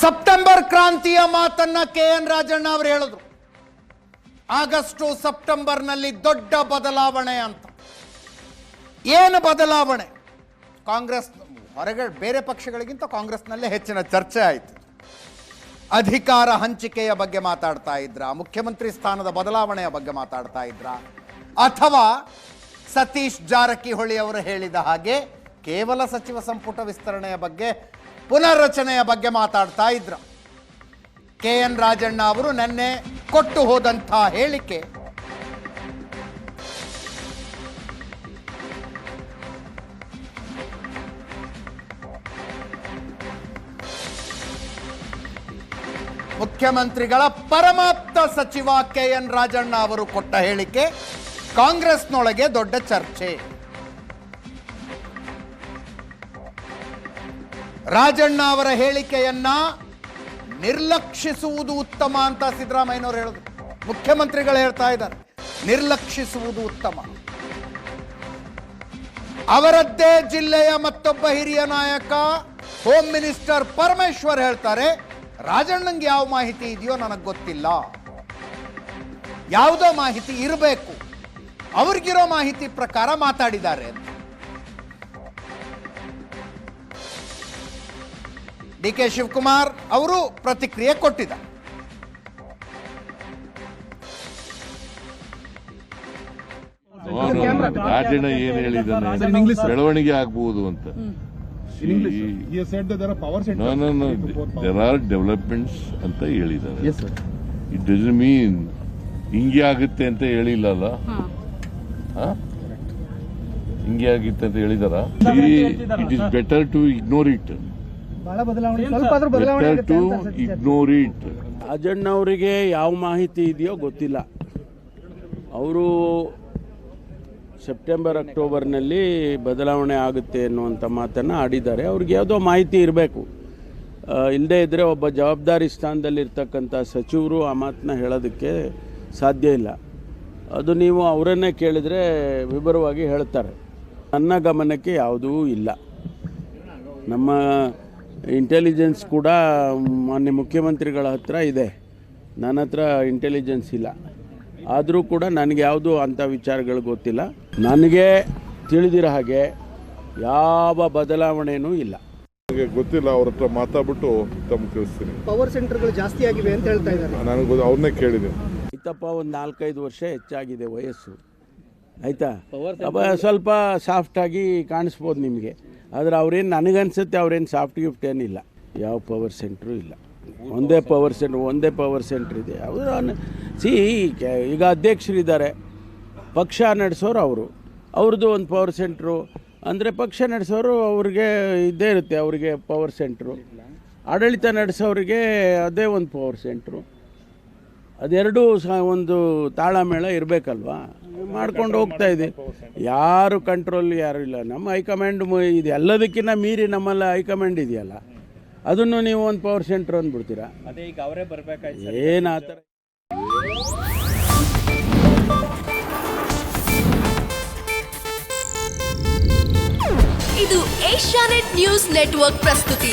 September ಕ್ರಾಂತಿಯ ಮಾತನ್ನ K N Rajanna ಅವರು ಹೇಳಿದ್ರು. ಆಗಸ್ಟು ಸೆಪ್ಟೆಂಬರ್ನಲ್ಲಿ ದೊಡ್ಡ ಬದಲಾವಣೆ ಅಂತ. ಏನು ಬದಲಾವಣೆ? ಕಾಂಗ್ರೆಸ್ ಹೊರಗೆ ಬೇರೆ ಪಕ್ಷಗಳಿಗಿಂತ ಕಾಂಗ್ರೆಸ್ನಲ್ಲೇ ಹೆಚ್ಚಿನ ಚರ್ಚೆ ಆಯಿತು. ಅಧಿಕಾರ ಹಂಚಿಕೆಯ ಬಗ್ಗೆ ಮಾತಾಡ್ತಾ ಇದ್ರ, ಮುಖ್ಯಮಂತ್ರಿ ಸ್ಥಾನದ ಬದಲಾವಣೆಯ ಬಗ್ಗೆ ಮಾತಾಡ್ತಾ ಇದ್ರ, ಅಥವಾ ಸತೀಶ್ ಜಾರಕಿಹೊಳಿ ಅವರು ಹೇಳಿದ ಹಾಗೆ ಕೇವಲ ಸಚಿವ ಸಂಪುಟ ವಿಸ್ತರಣೆಯ ಬಗ್ಗೆ ಪುನರ್ರಚನೆಯ ಬಗ್ಗೆ ಮಾತಾಡ್ತಾ ಇದ್ರು. ಕೆ ಎನ್ ರಾಜಣ್ಣ ಅವರು ನಿನ್ನೆ ಕೊಟ್ಟು ಹೋದಂಥ ಹೇಳಿಕೆ. ಮುಖ್ಯಮಂತ್ರಿಗಳ ಪರಮಾಪ್ತ ಸಚಿವ ಕೆ ಎನ್ ರಾಜಣ್ಣ ಅವರು ಕೊಟ್ಟ ಹೇಳಿಕೆ ಕಾಂಗ್ರೆಸ್ನೊಳಗೆ ದೊಡ್ಡ ಚರ್ಚೆ. ರಾಜಣ್ಣ ಅವರ ಹೇಳಿಕೆಯನ್ನ ನಿರ್ಲಕ್ಷಿಸುವುದು ಉತ್ತಮ ಅಂತ ಸಿದ್ದರಾಮಯ್ಯನವರು ಹೇಳಿದ್ರು ಮುಖ್ಯಮಂತ್ರಿಗಳು ಹೇಳ್ತಾ ಇದ್ದಾರೆ, ನಿರ್ಲಕ್ಷಿಸುವುದು ಉತ್ತಮ. ಅವರದ್ದೇ ಜಿಲ್ಲೆಯ ಮತ್ತೊಬ್ಬ ಹಿರಿಯ ನಾಯಕ ಹೋಮ್ ಮಿನಿಸ್ಟರ್ ಪರಮೇಶ್ವರ್ ಹೇಳ್ತಾರೆ, ರಾಜಣ್ಣಂಗೆ ಯಾವ ಮಾಹಿತಿ ಇದೆಯೋ ನನಗೆ ಗೊತ್ತಿಲ್ಲ. ಯಾವುದೋ ಮಾಹಿತಿ ಇರಬೇಕು. ಅವ್ರಿಗಿರೋ ಮಾಹಿತಿ ಪ್ರಕಾರ ಮಾತಾಡಿದ್ದಾರೆ ಅಂತ. ಡಿ ಕೆ ಶಿವಕುಮಾರ್ ಅವರು ಪ್ರತಿಕ್ರಿಯೆ ಕೊಟ್ಟಿದ್ದಾರೆ ರಾಜಣ್ಣ ಏನ್ ಹೇಳಿದ್ದಾನೆ? ಬೆಳವಣಿಗೆ ಆಗ್ಬಹುದು ಅಂತ. ದೇರ್ ಆರ್ ಡೆವಲಪ್ಮೆಂಟ್ಸ್ ಅಂತ ಹೇಳಿದ್ದಾರೆ. ಇಟ್ ಡಸ್ ಮೀನ್ ಹಿಂಗೆ ಆಗುತ್ತೆ ಅಂತ ಹೇಳಿಲ್ಲ ಅಲ್ಲ? ಹಿಂಗೆ ಆಗುತ್ತೆ ಅಂತ ಹೇಳಿದಾರ? It is better to ignore it to ignore it ರಾಜಣ್ಣವರಿಗೆ ಯಾವ ಮಾಹಿತಿ ಇದೆಯೋ ಗೊತ್ತಿಲ್ಲ. ಅವರು ಸೆಪ್ಟೆಂಬರ್ ಅಕ್ಟೋಬರ್ನಲ್ಲಿ ಬದಲಾವಣೆ ಆಗುತ್ತೆ ಅನ್ನುವಂಥ ಮಾತನ್ನು ಆಡಿದ್ದಾರೆ. ಅವ್ರಿಗೆ ಯಾವುದೋ ಮಾಹಿತಿ ಇರಬೇಕು. ಇಲ್ಲದೇ ಇದ್ದರೆ ಒಬ್ಬ ಜವಾಬ್ದಾರಿ ಸ್ಥಾನದಲ್ಲಿರ್ತಕ್ಕಂಥ ಸಚಿವರು ಆ ಮಾತನ್ನ ಹೇಳೋದಕ್ಕೆ ಸಾಧ್ಯ ಇಲ್ಲ. ಅದು ನೀವು ಅವರನ್ನೇ ಕೇಳಿದರೆ ವಿವರವಾಗಿ ಹೇಳ್ತಾರೆ. ನನ್ನ ಗಮನಕ್ಕೆ ಯಾವುದೂ ಇಲ್ಲ. ನಮ್ಮ ಇಂಟೆಲಿಜೆನ್ಸ್ ಕೂಡ ಮಾನ್ಯ ಮುಖ್ಯಮಂತ್ರಿಗಳ ಹತ್ರ ಇದೆ. ನನ್ನ ಹತ್ರ ಇಂಟೆಲಿಜೆನ್ಸ್ ಇಲ್ಲ. ಆದರೂ ಕೂಡ ನನಗೆ ಯಾವುದು ಅಂಥ ವಿಚಾರಗಳು ಗೊತ್ತಿಲ್ಲ. ನನಗೆ ತಿಳಿದಿರೋ ಹಾಗೆ ಯಾವ ಬದಲಾವಣೆಯೂ ಇಲ್ಲ. ನನಗೆ ಗೊತ್ತಿಲ್ಲ ಅವ್ರ ಹತ್ರ ಮಾತಾಡ್ಬಿಟ್ಟು ತಮ್ಮ ತಿಳಿಸ್ತೀನಿ. ಪವರ್ ಸೆಂಟರ್ಗಳು ಜಾಸ್ತಿ ಆಗಿವೆ ಅಂತ ಹೇಳ್ತಾ ಇದ್ದಾರೆ. ನನಗೆ ಅವ್ರನ್ನೇ ಕೇಳಿದ್ದೀನಿ. ಇತ್ತಪ್ಪ ಒಂದು ನಾಲ್ಕೈದು ವರ್ಷ ಹೆಚ್ಚಾಗಿದೆ ವಯಸ್ಸು. ಆಯಿತಾ? ಸ್ವಲ್ಪ ಸಾಫ್ಟಾಗಿ ಕಾಣಿಸ್ಬೋದು ನಿಮಗೆ. ಆದರೆ ಅವ್ರೇನು ನನಗನ್ಸುತ್ತೆ ಅವ್ರೇನು ಸಾಫ್ಟ್ ಗಿಫ್ಟ್ ಏನಿಲ್ಲ. ಯಾವ ಪವರ್ ಸೆಂಟ್ರು ಇಲ್ಲ. ಒಂದೇ ಪವರ್ ಸೆಂಟ್ರ್ ಒಂದೇ ಪವರ್ ಸೆಂಟ್ರ್ ಇದೆ. ಅವರು ಸಿ ಈಗ ಅಧ್ಯಕ್ಷರು ಇದ್ದಾರೆ ಪಕ್ಷ ನಡೆಸೋರು ಅವರು. ಅವ್ರದ್ದು ಒಂದು ಪವರ್ ಸೆಂಟ್ರು ಅಂದರೆ ಪಕ್ಷ ನಡೆಸೋರು ಅವ್ರಿಗೆ ಇದ್ದೇ ಇರುತ್ತೆ ಅವರಿಗೆ ಪವರ್ ಸೆಂಟ್ರು ಆಡಳಿತ ನಡೆಸೋರಿಗೆ ಅದೇ ಒಂದು ಪವರ್ ಸೆಂಟ್ರು ಅದೆರಡೂ ಸಹ ಒಂದು ತಾಳಮೇಳ ಇರಬೇಕಲ್ವಾ? ಮಾಡ್ಕೊಂಡು ಹೋಗ್ತಾ ಇದೆ. ಯಾರು ಕಂಟ್ರೋಲ್ ಯಾರು ಇಲ್ಲ. ನಮ್ಮ ಹೈಕಮಾಂಡ್ ಇದೆ ಎಲ್ಲದಕ್ಕಿಂತ ಮೀರಿ ನಮ್ಮಲ್ಲ ಹೈಕಮಾಂಡ್ ಇದೆಯಲ್ಲ ಅದನ್ನು ನೀವು ಒಂದು ಪವರ್ ಸೆಂಟ್ರ್ ಅಂದ್ಬಿಡ್ತೀರಾ? ಅದೇ ಈಗ ಅವರೇ ಬರಬೇಕಾಯ್ತು ಏನು ಆ ಥರ ಇದು ಏಷ್ಯಾನೆಟ್ ನ್ಯೂಸ್ ನೆಟ್ವರ್ಕ್ ಪ್ರಸ್ತುತಿ.